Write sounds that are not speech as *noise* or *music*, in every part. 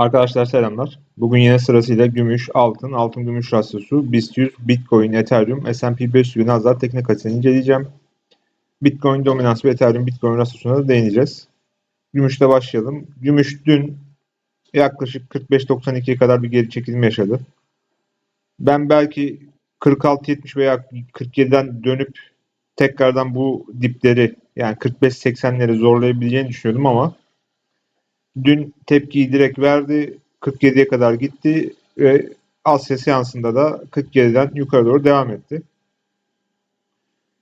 Arkadaşlar selamlar. Bugün yine sırasıyla gümüş, altın, altın gümüş rasyosu, BIST 100, Bitcoin, Ethereum, S&P 500 ve Nasdaq teknik açısını inceleyeceğim. Bitcoin dominans ve Ethereum Bitcoin rasyosuna da değineceğiz. Gümüşte başlayalım. Gümüş dün yaklaşık 45-92'ye kadar bir geri çekilme yaşadı. Ben belki 46-70 veya 47'den dönüp tekrardan bu dipleri yani 45-80'leri zorlayabileceğini düşünüyordum ama Dün tepkiyi direkt verdi. 47'ye kadar gitti ve Asya seansında da 47'den yukarı doğru devam etti.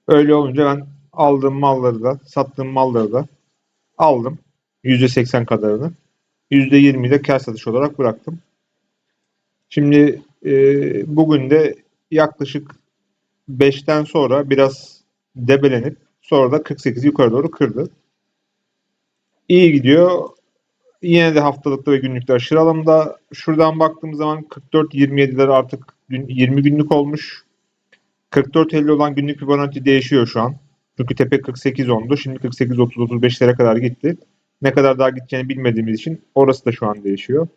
Öyle olunca ben aldığım malları da sattığım malları da aldım. %80 kadarını. %20'yi de kar satış olarak bıraktım. Şimdi e, bugün de yaklaşık 5'ten sonra biraz debelenip sonra da 48 yukarı doğru kırdı. İyi gidiyor. Yine de haftalıkta ve günlükte aşırı alımda. Şuradan baktığım zaman 44-27'ler artık gün, 20 günlük olmuş. 44-50 olan günlük Fibonacci değişiyor şu an. Çünkü tepe 48-10'du. Şimdi 48-30-35'lere kadar gitti. Ne kadar daha gideceğini bilmediğimiz için orası da şu an değişiyor.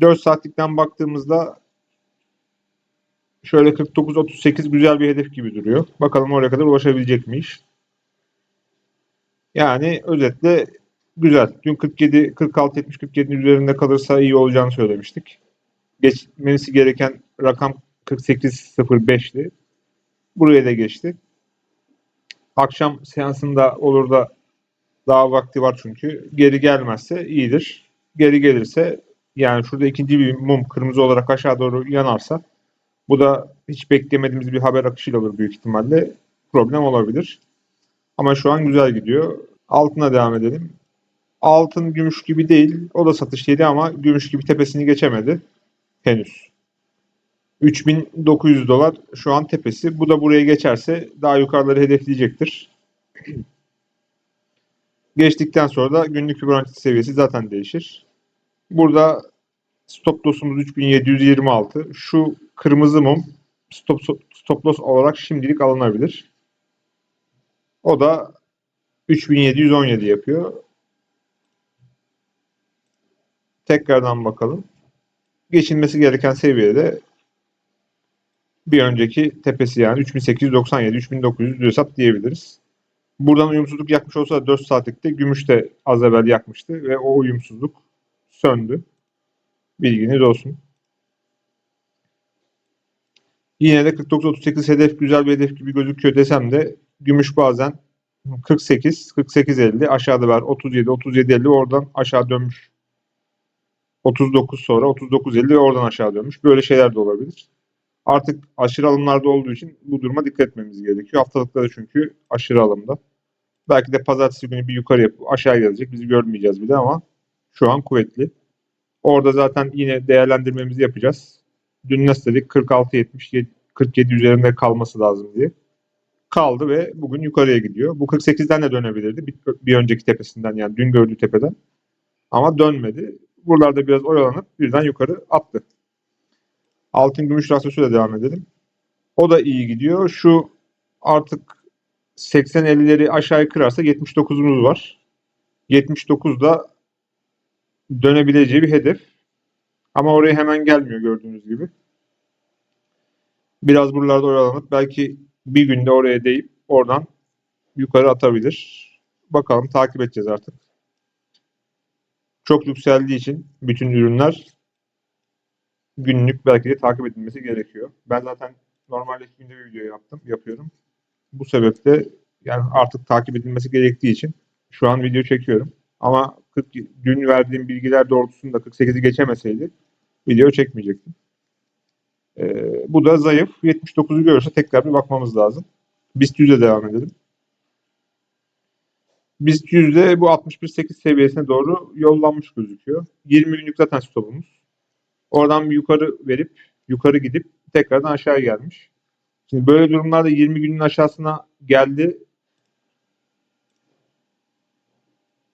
4 saatlikten baktığımızda şöyle 49-38 güzel bir hedef gibi duruyor. Bakalım oraya kadar ulaşabilecek miyiz? Yani özetle güzel. Dün 47 46 70 47'nin üzerinde kalırsa iyi olacağını söylemiştik. Geçmesi gereken rakam 48.05'ti. Buraya da geçti. Akşam seansında olur da daha vakti var çünkü. Geri gelmezse iyidir. Geri gelirse yani şurada ikinci bir mum kırmızı olarak aşağı doğru yanarsa bu da hiç beklemediğimiz bir haber akışıyla olur büyük ihtimalle. Problem olabilir. Ama şu an güzel gidiyor. Altına devam edelim. Altın gümüş gibi değil. O da satış yedi ama gümüş gibi tepesini geçemedi. Henüz. 3900 dolar şu an tepesi. Bu da buraya geçerse daha yukarıları hedefleyecektir. *clears throat* Geçtikten sonra da günlük Fibonacci seviyesi zaten değişir. Burada stop loss'umuz 3726. Şu kırmızı mum stop, stop loss olarak şimdilik alınabilir. O da 3717 yapıyor. Tekrardan bakalım. Geçilmesi gereken seviyede bir önceki tepesi yani 3897 3900 hesap diyebiliriz. Buradan uyumsuzluk yakmış olsa da 4 saatlikte gümüş de az evvel yakmıştı ve o uyumsuzluk söndü. Bilginiz olsun. Yine de 49-38 hedef güzel bir hedef gibi gözüküyor desem de gümüş bazen 48, 48-50 aşağıda ver 37, 37-50 oradan aşağı dönmüş 39 sonra 39.50 ve oradan aşağı dönmüş. Böyle şeyler de olabilir. Artık aşırı alımlarda olduğu için bu duruma dikkat etmemiz gerekiyor. Haftalıkları çünkü aşırı alımda. Belki de pazartesi günü bir yukarı yapıp aşağı gelecek. Biz görmeyeceğiz bile ama şu an kuvvetli. Orada zaten yine değerlendirmemizi yapacağız. Dün nasıl dedik 46-70 47 üzerinde kalması lazım diye. Kaldı ve bugün yukarıya gidiyor. Bu 48'den de dönebilirdi. Bir, bir önceki tepesinden yani dün gördüğü tepeden. Ama dönmedi. Buralarda biraz oyalanıp birden yukarı attı. Altın gümüş rasyosuyla devam edelim. O da iyi gidiyor. Şu artık 80-50'leri aşağıya kırarsa 79'umuz var. 79 da dönebileceği bir hedef. Ama oraya hemen gelmiyor gördüğünüz gibi. Biraz buralarda oyalanıp belki bir günde oraya deyip oradan yukarı atabilir. Bakalım takip edeceğiz artık çok yükseldiği için bütün ürünler günlük belki de takip edilmesi gerekiyor. Ben zaten normalde günde bir video yaptım, yapıyorum. Bu sebeple yani artık takip edilmesi gerektiği için şu an video çekiyorum. Ama 40, dün verdiğim bilgiler doğrultusunda 48'i geçemeseydi video çekmeyecektim. Ee, bu da zayıf. 79'u görürse tekrar bir bakmamız lazım. BIST 100'e devam edelim. BIST yüzde bu 61.8 seviyesine doğru yollanmış gözüküyor. 20 günlük zaten stopumuz. Oradan bir yukarı verip yukarı gidip tekrardan aşağı gelmiş. Şimdi böyle durumlarda 20 günün aşağısına geldi.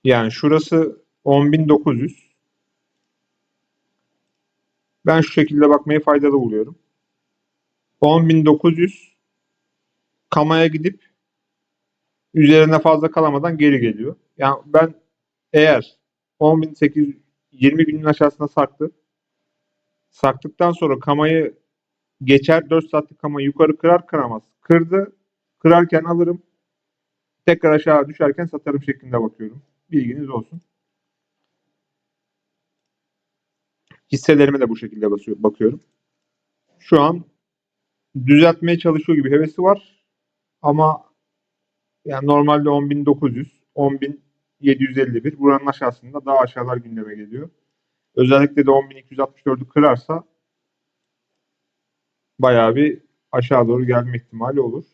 Yani şurası 10.900. Ben şu şekilde bakmayı faydalı buluyorum. 10.900 kamaya gidip üzerine fazla kalamadan geri geliyor. Yani ben eğer 10.800 20 günün aşağısına sarktı. Sarktıktan sonra kamayı geçer 4 saatlik kamayı yukarı kırar kıramaz. Kırdı. Kırarken alırım. Tekrar aşağı düşerken satarım şeklinde bakıyorum. Bilginiz olsun. Hisselerime de bu şekilde bakıyorum. Şu an düzeltmeye çalışıyor gibi hevesi var. Ama yani normalde 10.900, 10.751 buranın aşağısında daha aşağılar gündeme geliyor. Özellikle de 10.264'ü kırarsa bayağı bir aşağı doğru gelme ihtimali olur.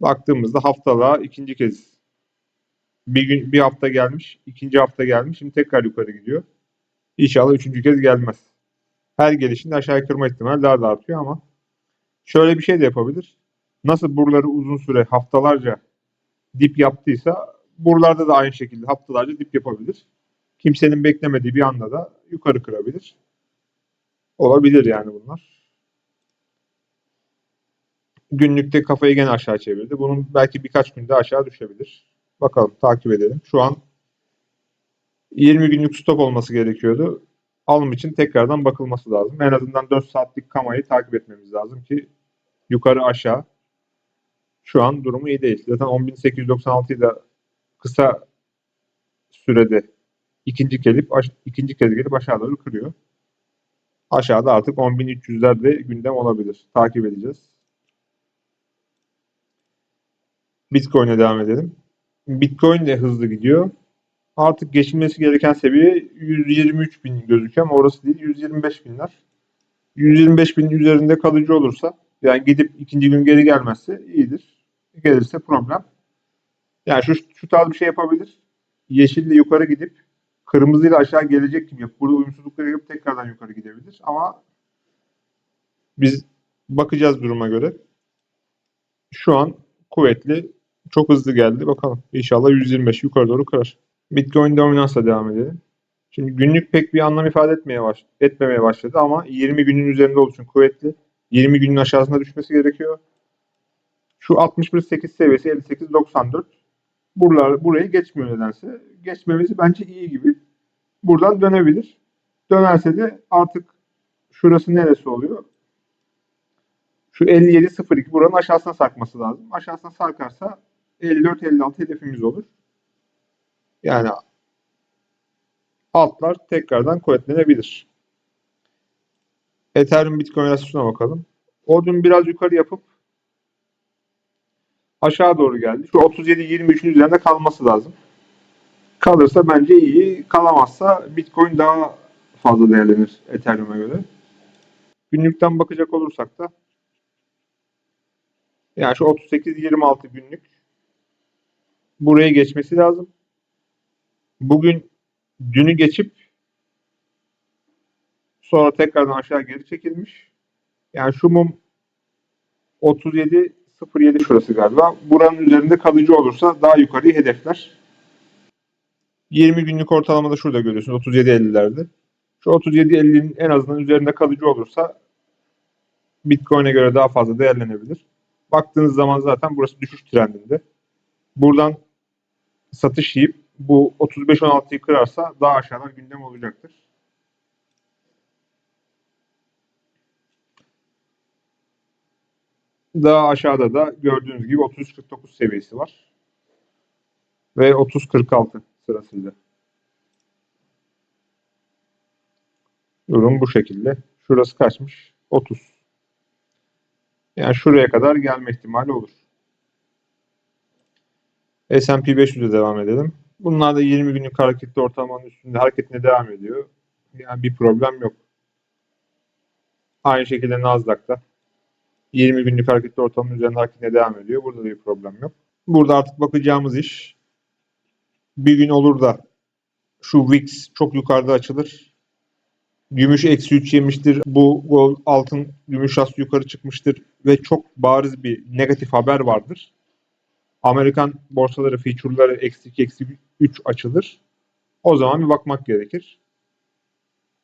Baktığımızda haftalığa ikinci kez bir gün bir hafta gelmiş, ikinci hafta gelmiş. Şimdi tekrar yukarı gidiyor. İnşallah üçüncü kez gelmez. Her gelişinde aşağı kırma ihtimali daha da artıyor ama şöyle bir şey de yapabilir. Nasıl buraları uzun süre haftalarca dip yaptıysa buralarda da aynı şekilde haftalarca dip yapabilir. Kimsenin beklemediği bir anda da yukarı kırabilir. Olabilir yani bunlar. Günlükte kafayı gene aşağı çevirdi. Bunun belki birkaç günde aşağı düşebilir. Bakalım takip edelim. Şu an 20 günlük stop olması gerekiyordu. Alım için tekrardan bakılması lazım. En azından 4 saatlik kamayı takip etmemiz lazım ki yukarı aşağı. Şu an durumu iyi değil. Zaten 10.896'yı da kısa sürede ikinci gelip ikinci kez gelip aşağı doğru kırıyor. Aşağıda artık 10.300'ler de gündem olabilir. Takip edeceğiz. Bitcoin'e devam edelim. Bitcoin de hızlı gidiyor. Artık geçilmesi gereken seviye 123 bin gözüküyor ama orası değil 125 binler. 125 binin üzerinde kalıcı olursa yani gidip ikinci gün geri gelmezse iyidir. Gelirse problem. Yani şu, şu tarz bir şey yapabilir. Yeşille yukarı gidip kırmızıyla aşağı gelecek gibi yapıp burada uyumsuzlukları yapıp tekrardan yukarı gidebilir. Ama biz bakacağız duruma göre. Şu an kuvvetli. Çok hızlı geldi. Bakalım. İnşallah 125 yukarı doğru kırar. Bitcoin dominansla devam edelim. Şimdi günlük pek bir anlam ifade etmeye baş, etmemeye başladı ama 20 günün üzerinde olduğu kuvvetli. 20 günün aşağısına düşmesi gerekiyor. Şu 61.8 seviyesi 58.94. Buralar, burayı geçmiyor nedense. Geçmemesi bence iyi gibi. Buradan dönebilir. Dönerse de artık şurası neresi oluyor? Şu 57.02 buranın aşağısına sarkması lazım. Aşağısına sarkarsa 54-56 hedefimiz olur. Yani altlar tekrardan kuvvetlenebilir. Ethereum Bitcoin relasyonuna bakalım. O biraz yukarı yapıp aşağı doğru geldi. Şu 37-23'ün üzerinde kalması lazım. Kalırsa bence iyi. Kalamazsa Bitcoin daha fazla değerlenir Ethereum'a göre. Günlükten bakacak olursak da yani şu 38-26 günlük buraya geçmesi lazım. Bugün dünü geçip sonra tekrardan aşağı geri çekilmiş. Yani şu mum 37 07 şurası galiba. Buranın üzerinde kalıcı olursa daha yukarıyı hedefler. 20 günlük ortalamada şurada görüyorsunuz 37.50'lerde. Şu 37.50'nin en azından üzerinde kalıcı olursa Bitcoin'e göre daha fazla değerlenebilir. Baktığınız zaman zaten burası düşüş trendinde. Buradan satış yiyip bu 35-16'yı kırarsa daha aşağıdan gündem olacaktır. Daha aşağıda da gördüğünüz gibi 30-49 seviyesi var. Ve 30-46 sırasıyla. Durum bu şekilde. Şurası kaçmış? 30. Yani şuraya kadar gelme ihtimali olur. S&P 500'e devam edelim. Bunlar da 20 günlük hareketli ortalamanın üstünde hareketine devam ediyor. Yani bir problem yok. Aynı şekilde Nasdaq'ta 20 günlük hareketli ortalamanın üzerinde hareketine devam ediyor. Burada da bir problem yok. Burada artık bakacağımız iş bir gün olur da şu VIX çok yukarıda açılır. Gümüş eksi 3 yemiştir. Bu gold, altın gümüş as yukarı çıkmıştır ve çok bariz bir negatif haber vardır. Amerikan borsaları, feature'ları eksi 2, eksi 3 açılır. O zaman bir bakmak gerekir.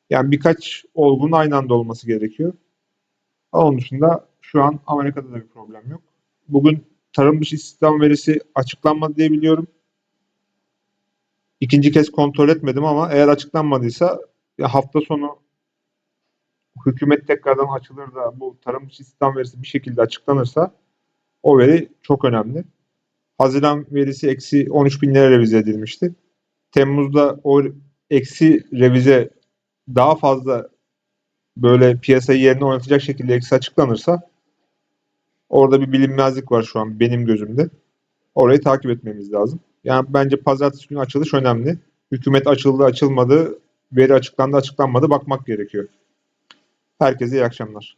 Yani birkaç olgunun aynı anda olması gerekiyor. Onun dışında şu an Amerika'da da bir problem yok. Bugün tarım dışı istihdam verisi açıklanmadı diye biliyorum. ikinci kez kontrol etmedim ama eğer açıklanmadıysa ya hafta sonu hükümet tekrardan açılır da bu tarım sistem verisi bir şekilde açıklanırsa o veri çok önemli. Haziran verisi eksi 13 bin lira revize edilmişti. Temmuz'da o eksi revize daha fazla böyle piyasayı yerine oynatacak şekilde eksi açıklanırsa orada bir bilinmezlik var şu an benim gözümde. Orayı takip etmemiz lazım. Yani bence pazartesi günü açılış önemli. Hükümet açıldı açılmadı, veri açıklandı açıklanmadı bakmak gerekiyor. Herkese iyi akşamlar.